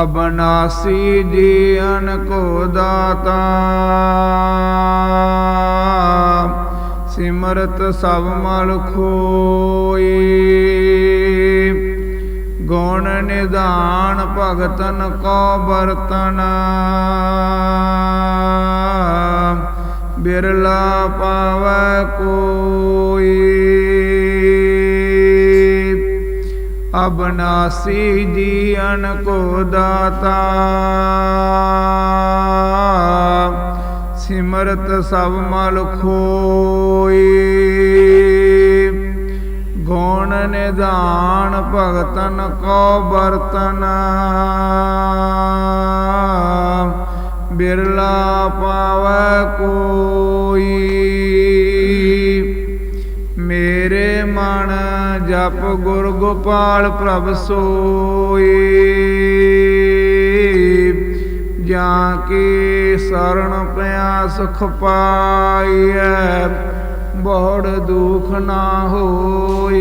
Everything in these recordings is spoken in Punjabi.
ਅਬਨਾਸੀ ਜੀਵਨ ਕੋ ਦਾਤਾ। ਸਿਮਰਤ ਸਭ ਮਲ ਖੋਈ। ਗੁਣ ਨਿਦਾਨ ਭਗਤਨ ਕੋ ਬਰਤਨ ਬਿਰਲਾ ਪਾਵੈ ਕੋਈ ਅਬਨਾਸੀ ਜੀਵਨ ਕੋ ਦਾਤਾ। ਸਿਮਰਤ ਸਭ ਮਲ ਖੋਈ। ਗੁਣ ਨਿਧਾਨ ਭਗਤਨ ਕੋ ਬਰਤਨ ਬਿਰਲਾ ਪਾਵੈ ਕੋਈ। ਮੇਰੇ ਮਨ ਜਪ ਗੁਰ ਗੋਪਾਲ ਪ੍ਰਭ ਸੋਈ। ਜਾਂ ਕੀ ਸਰਣ ਪਿਆ ਸੁਖ ਪਾਈਐ ਬੋੜ ਦੁਖ ਨਾ ਹੋਈ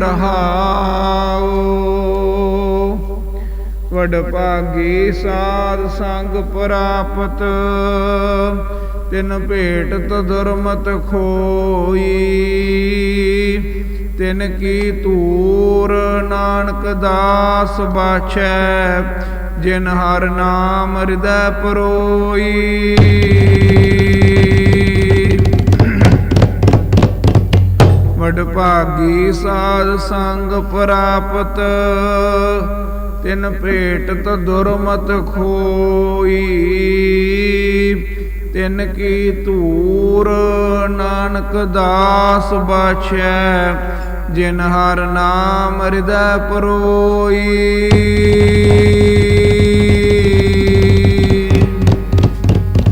ਰਹਾਓ ਵਡ ਭਾਗੀ ਸਾਧ ਸੰਗ ਪ੍ਰਾਪਤ ਤਿਨ ਭੇਟ ਦੁਰਮਤ ਖੋਈ। ਤਿਨ ਕੀ ਧੂਰ ਨਾਨਕ ਦਾਸ ਬਾਛੈ, ਜਿਨ ਹਰ ਨਾਮ ਹਿਰਦੈ ਪਰੋਈ। ਵਡ ਭਾਗੀ ਸਾਧ ਸੰਗ ਪ੍ਰਾਪਤ, ਤਿਨ ਭੇਟਤ ਦੁਰਮਤ ਖੋਈ। ਤਿਨ ਕੀ ਧੂਰ ਨਾਨਕ ਦਾਸ ਬਾਛੈ ਜਿਨ ਹਰ ਨਾਮ ਹਿਰਦੈ ਪਰੋਈ।